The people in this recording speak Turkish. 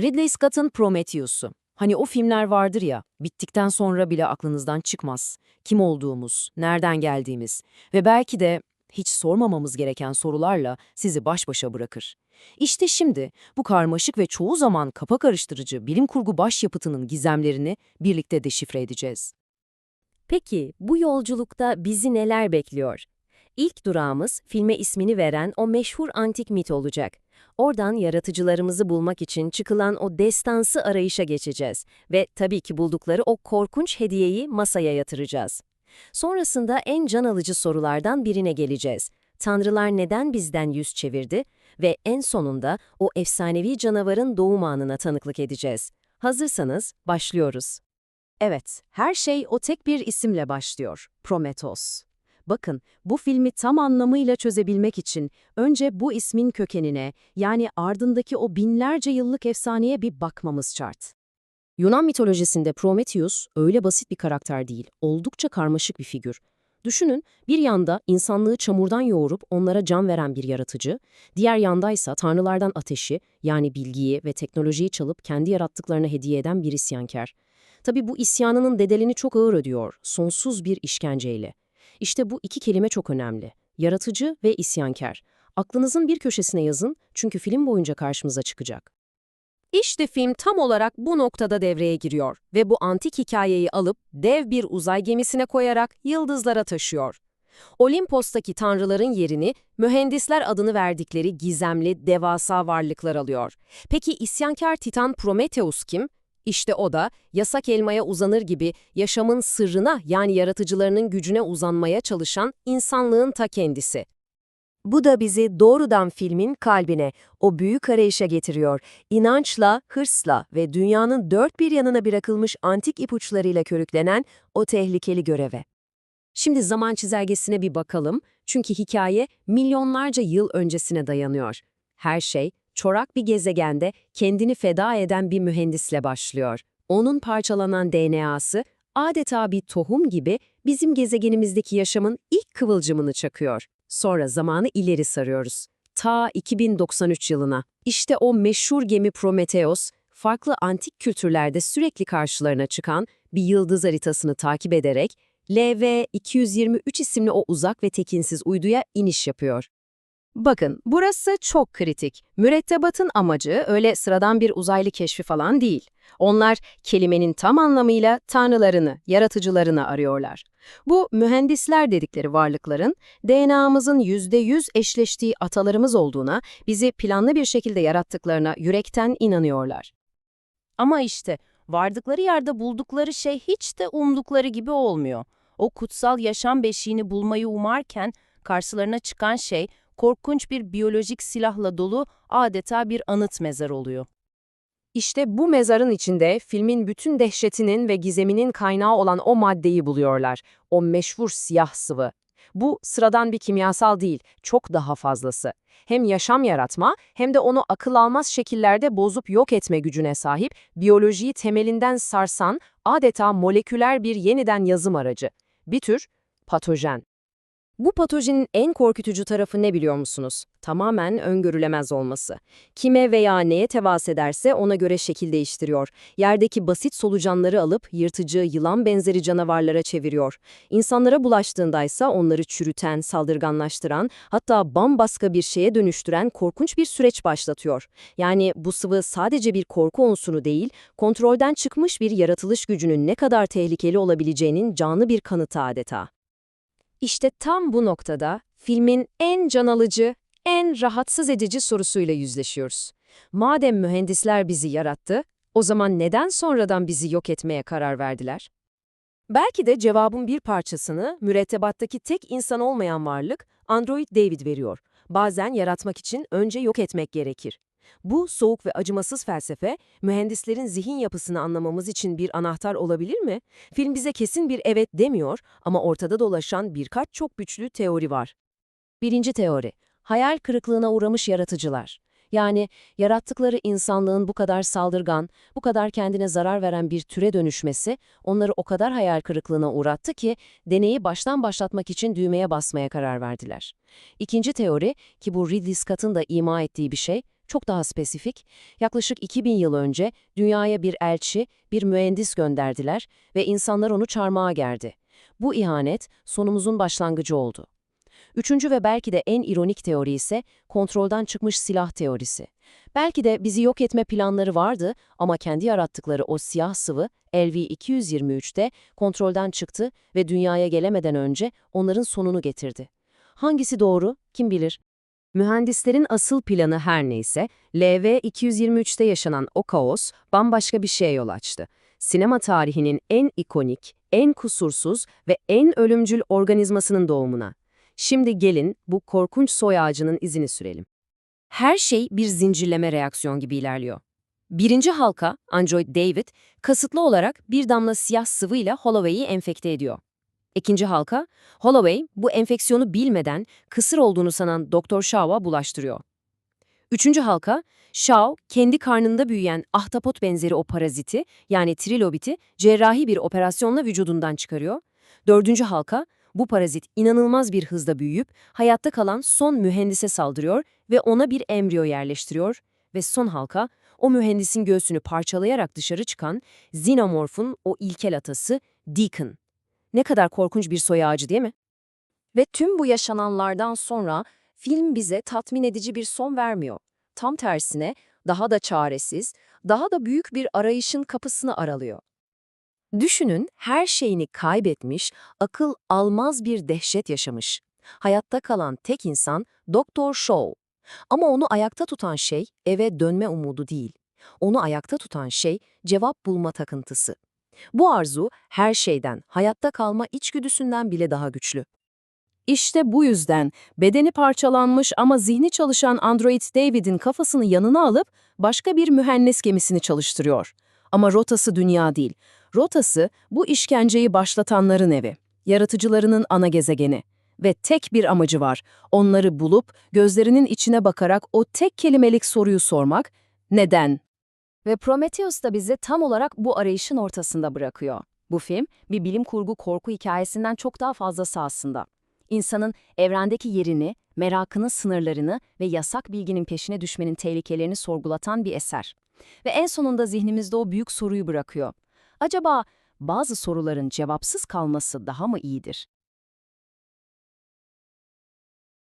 Ridley Scott'ın Prometheus'u. Hani o filmler vardır ya, bittikten sonra bile aklınızdan çıkmaz. Kim olduğumuz, nereden geldiğimiz ve belki de hiç sormamamız gereken sorularla sizi baş başa bırakır. İşte şimdi bu karmaşık ve çoğu zaman kafa karıştırıcı bilim kurgu başyapıtının gizemlerini birlikte deşifre edeceğiz. Peki bu yolculukta bizi neler bekliyor? İlk durağımız filme ismini veren o meşhur antik mit olacak. Oradan yaratıcılarımızı bulmak için çıkılan o destansı arayışa geçeceğiz ve tabii ki buldukları o korkunç hediyeyi masaya yatıracağız. Sonrasında en can alıcı sorulardan birine geleceğiz. Tanrılar neden bizden yüz çevirdi? Ve en sonunda o efsanevi canavarın doğum anına tanıklık edeceğiz. Hazırsanız başlıyoruz. Evet, her şey o tek bir isimle başlıyor, Prometheus. Bakın, bu filmi tam anlamıyla çözebilmek için önce bu ismin kökenine, yani ardındaki o binlerce yıllık efsaneye bir bakmamız şart. Yunan mitolojisinde Prometheus öyle basit bir karakter değil, oldukça karmaşık bir figür. Düşünün, bir yanda insanlığı çamurdan yoğurup onlara can veren bir yaratıcı, diğer yandaysa tanrılardan ateşi, yani bilgiyi ve teknolojiyi çalıp kendi yarattıklarına hediye eden bir isyankar. Tabi bu isyanının bedelini çok ağır ödüyor, sonsuz bir işkenceyle. İşte bu iki kelime çok önemli. Yaratıcı ve isyankar. Aklınızın bir köşesine yazın çünkü film boyunca karşımıza çıkacak. İşte film tam olarak bu noktada devreye giriyor ve bu antik hikayeyi alıp dev bir uzay gemisine koyarak yıldızlara taşıyor. Olimpos'taki tanrıların yerini mühendisler adını verdikleri gizemli, devasa varlıklar alıyor. Peki isyankar Titan Prometheus kim? İşte o da yasak elmaya uzanır gibi yaşamın sırrına yani yaratıcılarının gücüne uzanmaya çalışan insanlığın ta kendisi. Bu da bizi doğrudan filmin kalbine, o büyük arayışa getiriyor. İnançla, hırsla ve dünyanın dört bir yanına bırakılmış antik ipuçlarıyla körüklenen o tehlikeli göreve. Şimdi zaman çizelgesine bir bakalım çünkü hikaye milyonlarca yıl öncesine dayanıyor. Her şey çorak bir gezegende kendini feda eden bir mühendisle başlıyor. Onun parçalanan DNA'sı adeta bir tohum gibi bizim gezegenimizdeki yaşamın ilk kıvılcımını çakıyor. Sonra zamanı ileri sarıyoruz. Ta 2093 yılına. İşte o meşhur gemi Prometheus, farklı antik kültürlerde sürekli karşılarına çıkan bir yıldız haritasını takip ederek LV-223 isimli o uzak ve tekinsiz uyduya iniş yapıyor. Bakın, burası çok kritik. Mürettebatın amacı öyle sıradan bir uzaylı keşfi falan değil. Onlar kelimenin tam anlamıyla tanrılarını, yaratıcılarını arıyorlar. Bu mühendisler dedikleri varlıkların DNA'mızın %100 eşleştiği atalarımız olduğuna, bizi planlı bir şekilde yarattıklarına yürekten inanıyorlar. Ama işte vardıkları yerde buldukları şey hiç de umdukları gibi olmuyor. O kutsal yaşam beşiğini bulmayı umarken karşılarına çıkan şey korkunç bir biyolojik silahla dolu adeta bir anıt mezar oluyor. İşte bu mezarın içinde filmin bütün dehşetinin ve gizeminin kaynağı olan o maddeyi buluyorlar. O meşhur siyah sıvı. Bu sıradan bir kimyasal değil, çok daha fazlası. Hem yaşam yaratma hem de onu akıl almaz şekillerde bozup yok etme gücüne sahip, biyolojiyi temelinden sarsan adeta moleküler bir yeniden yazım aracı. Bir tür patojen. Bu patojenin en korkutucu tarafı ne biliyor musunuz? Tamamen öngörülemez olması. Kime veya neye temas ederse ona göre şekil değiştiriyor. Yerdeki basit solucanları alıp yırtıcı, yılan benzeri canavarlara çeviriyor. İnsanlara bulaştığındaysa onları çürüten, saldırganlaştıran, hatta bambaşka bir şeye dönüştüren korkunç bir süreç başlatıyor. Yani bu sıvı sadece bir korku unsuru değil, kontrolden çıkmış bir yaratılış gücünün ne kadar tehlikeli olabileceğinin canlı bir kanıtı adeta. İşte tam bu noktada filmin en can alıcı, en rahatsız edici sorusuyla yüzleşiyoruz. Madem mühendisler bizi yarattı, o zaman neden sonradan bizi yok etmeye karar verdiler? Belki de cevabın bir parçasını mürettebattaki tek insan olmayan varlık Android David veriyor. Bazen yaratmak için önce yok etmek gerekir. Bu soğuk ve acımasız felsefe, mühendislerin zihin yapısını anlamamız için bir anahtar olabilir mi? Film bize kesin bir evet demiyor ama ortada dolaşan birkaç çok güçlü teori var. Birinci teori, hayal kırıklığına uğramış yaratıcılar. Yani yarattıkları insanlığın bu kadar saldırgan, bu kadar kendine zarar veren bir türe dönüşmesi onları o kadar hayal kırıklığına uğrattı ki deneyi baştan başlatmak için düğmeye basmaya karar verdiler. İkinci teori ki bu Ridley Scott'ın da ima ettiği bir şey, çok daha spesifik. Yaklaşık 2000 yıl önce dünyaya bir elçi, bir mühendis gönderdiler ve insanlar onu çarmıha gerdi. Bu ihanet sonumuzun başlangıcı oldu. Üçüncü ve belki de en ironik teori ise kontrolden çıkmış silah teorisi. Belki de bizi yok etme planları vardı ama kendi yarattıkları o siyah sıvı LV-223'te kontrolden çıktı ve dünyaya gelemeden önce onların sonunu getirdi. Hangisi doğru kim bilir? Mühendislerin asıl planı her neyse, LV-223'te yaşanan o kaos bambaşka bir şeye yol açtı. Sinema tarihinin en ikonik, en kusursuz ve en ölümcül organizmasının doğumuna. Şimdi gelin bu korkunç soy ağacının izini sürelim. Her şey bir zincirleme reaksiyon gibi ilerliyor. Birinci halka, Android David, kasıtlı olarak bir damla siyah sıvıyla Holloway'i enfekte ediyor. İkinci halka, Holloway bu enfeksiyonu bilmeden kısır olduğunu sanan Dr. Shaw'a bulaştırıyor. Üçüncü halka, Shaw kendi karnında büyüyen ahtapot benzeri o paraziti yani trilobiti cerrahi bir operasyonla vücudundan çıkarıyor. Dördüncü halka, bu parazit inanılmaz bir hızda büyüyüp hayatta kalan son mühendise saldırıyor ve ona bir embriyo yerleştiriyor ve son halka o mühendisin göğsünü parçalayarak dışarı çıkan Xenomorph'un o ilkel atası Deacon. Ne kadar korkunç bir soy ağacı değil mi? Ve tüm bu yaşananlardan sonra film bize tatmin edici bir son vermiyor. Tam tersine daha da çaresiz, daha da büyük bir arayışın kapısını aralıyor. Düşünün her şeyini kaybetmiş, akıl almaz bir dehşet yaşamış. Hayatta kalan tek insan Doktor Shaw. Ama onu ayakta tutan şey eve dönme umudu değil. Onu ayakta tutan şey cevap bulma takıntısı. Bu arzu her şeyden, hayatta kalma içgüdüsünden bile daha güçlü. İşte bu yüzden bedeni parçalanmış ama zihni çalışan android David'in kafasını yanına alıp başka bir mühendis gemisini çalıştırıyor. Ama rotası dünya değil. Rotası bu işkenceyi başlatanların evi, yaratıcılarının ana gezegeni. Ve tek bir amacı var, onları bulup gözlerinin içine bakarak o tek kelimelik soruyu sormak, neden? Ve Prometheus da bizi tam olarak bu arayışın ortasında bırakıyor. Bu film, bir bilim kurgu korku hikayesinden çok daha fazlası aslında. İnsanın evrendeki yerini, merakının sınırlarını ve yasak bilginin peşine düşmenin tehlikelerini sorgulatan bir eser. Ve en sonunda zihnimizde o büyük soruyu bırakıyor. Acaba bazı soruların cevapsız kalması daha mı iyidir?